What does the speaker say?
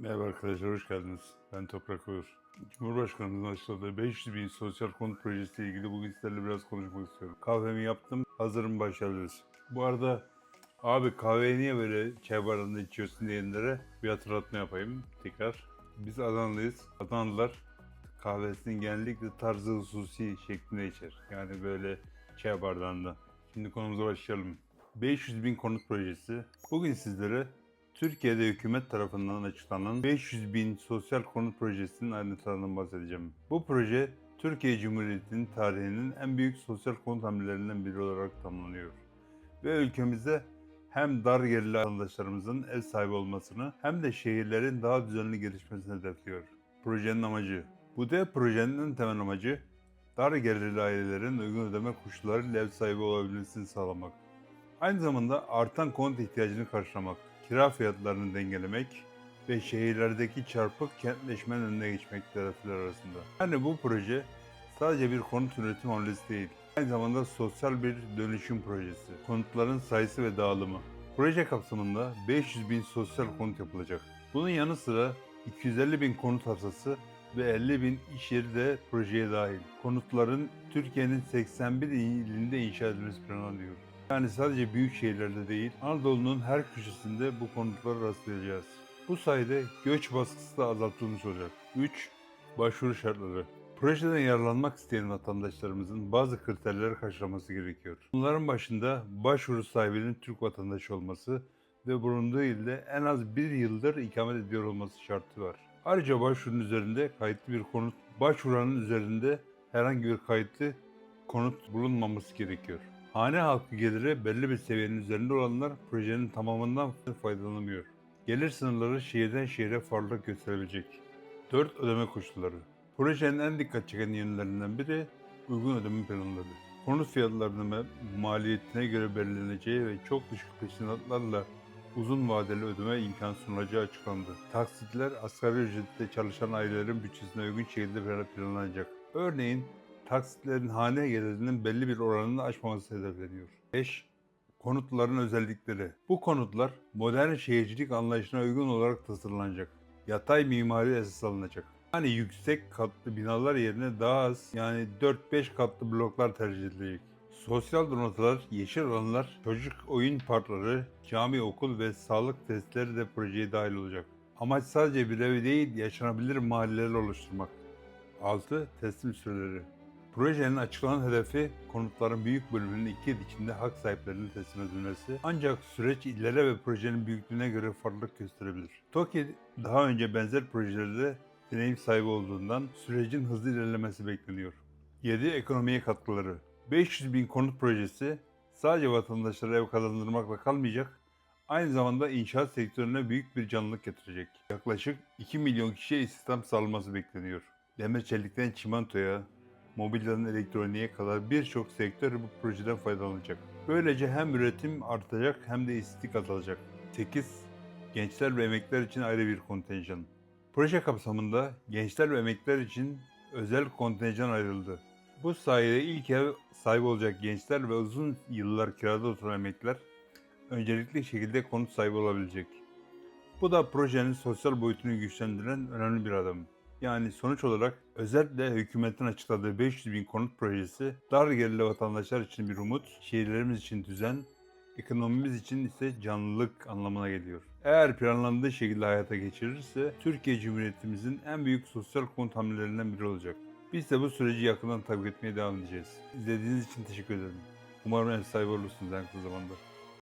Merhaba arkadaşlar, hoş geldiniz. Ben Toprak Uğur. Cumhurbaşkanımızın açıkladığı 500 bin sosyal konut projesiyle ilgili bugün sizlerle biraz konuşmak istiyorum. Kahvemi yaptım, hazırım başlayabiliriz. Bu arada abi kahveyi niye böyle çay bardağında içiyorsun diyenlere bir hatırlatma yapayım tekrar. Biz Adanalıyız. Adanalılar kahvesini genellikle tarzı hususi şeklinde içer. Yani böyle çay bardağında. Şimdi konumuza başlayalım. 500 bin konut projesi. Bugün sizlere Türkiye'de hükümet tarafından açıklanan 500 bin sosyal konut projesinin ayrıntılarından bahsedeceğim. Bu proje Türkiye Cumhuriyeti'nin tarihinin en büyük sosyal konut hamlelerinden biri olarak tanımlanıyor. Ve ülkemizde hem dar gelirli vatandaşlarımızın ev sahibi olmasını hem de şehirlerin daha düzenli gelişmesini hedefliyor. Projenin amacı Bu dev projenin en temel amacı dar gelirli ailelerin uygun ödeme koşullarıyla ev sahibi olabilmesini sağlamak. Aynı zamanda artan konut ihtiyacını karşılamak, kira fiyatlarını dengelemek ve şehirlerdeki çarpık kentleşmenin önüne geçmek hedefler arasında. Yani bu proje sadece bir konut üretim hamlesi değil, aynı zamanda sosyal bir dönüşüm projesi. Konutların sayısı ve dağılımı. Proje kapsamında 500 bin sosyal konut yapılacak. Bunun yanı sıra 250 bin konut arsası ve 50 bin iş yeri de projeye dahil. Konutların Türkiye'nin 81 ilinde inşa edilmesi planlanıyor. Yani sadece büyük şehirlerde değil, Anadolu'nun her köşesinde bu konutlara rastlayacağız. Bu sayede göç baskısı da azaltılmış olacak. 3. Başvuru şartları. Projeden yararlanmak isteyen vatandaşlarımızın bazı kriterleri karşılaması gerekiyor. Bunların başında başvuru sahibinin Türk vatandaşı olması ve bulunduğu ilde en az bir yıldır ikamet ediyor olması şartı var. Ayrıca başvurunun üzerinde kayıtlı bir konut, başvuranın üzerinde herhangi bir kayıtlı konut bulunmaması gerekiyor. Hane halkı geliri belli bir seviyenin üzerinde olanlar projenin tamamından faydalanamıyor. Gelir sınırları şehirden şehire farklılık gösterebilecek. 4. Ödeme koşulları. Projenin en dikkat çeken yönlerinden biri uygun ödeme planları. Konut fiyatlarının maliyetine göre belirleneceği ve çok düşük peşinatlarla uzun vadeli ödeme imkanı sunulacağı açıklandı. Taksitler asgari ücretle çalışan ailelerin bütçesine uygun şekilde planlanacak. Örneğin taksitlerin hane gelirinin belli bir oranını aşmaması hedefleniyor. 5. Konutların özellikleri. Bu konutlar modern şehircilik anlayışına uygun olarak tasarlanacak. Yatay mimari esas alınacak. Yani yüksek katlı binalar yerine daha az yani 4-5 katlı bloklar tercih edilecek. Sosyal donatılar, yeşil alanlar, çocuk oyun parkları, cami, okul ve sağlık testleri de projeye dahil olacak. Amaç sadece bir ev değil, yaşanabilir mahalleler oluşturmak. 6. Teslim süreleri. Projenin açıklanan hedefi konutların büyük bölümünün iki yıl içinde hak sahiplerine teslim edilmesi. Ancak süreç illere ve projenin büyüklüğüne göre farklılık gösterebilir. TOKİ daha önce benzer projelerde deneyim sahibi olduğundan sürecin hızlı ilerlemesi bekleniyor. 7. Ekonomiye katkıları 500 bin konut projesi sadece vatandaşlara ev kazandırmakla kalmayacak, aynı zamanda inşaat sektörüne büyük bir canlılık getirecek. Yaklaşık 2 milyon kişiye istihdam sağlanması bekleniyor. Demir çelikten çimentoya, mobilyadan elektroniğe kadar birçok sektör bu projeden faydalanacak. Böylece hem üretim artacak hem de işsizlik azalacak. 8. Gençler ve emekliler için ayrı bir kontenjan. Proje kapsamında gençler ve emekliler için özel kontenjan ayrıldı. Bu sayede ilk ev sahibi olacak gençler ve uzun yıllar kirada oturan emekliler öncelikli şekilde konut sahibi olabilecek. Bu da projenin sosyal boyutunu güçlendiren önemli bir adım. Yani sonuç olarak özellikle hükümetin açıkladığı 500 bin konut projesi dar gelirli vatandaşlar için bir umut, şehirlerimiz için düzen, ekonomimiz için ise canlılık anlamına geliyor. Eğer planlandığı şekilde hayata geçirirse Türkiye Cumhuriyetimizin en büyük sosyal konut hamlelerinden biri olacak. Biz de bu süreci yakından takip etmeye devam edeceğiz. İzlediğiniz için teşekkür ederim. Umarım ev sahibi olursunuz en kısa zamanda.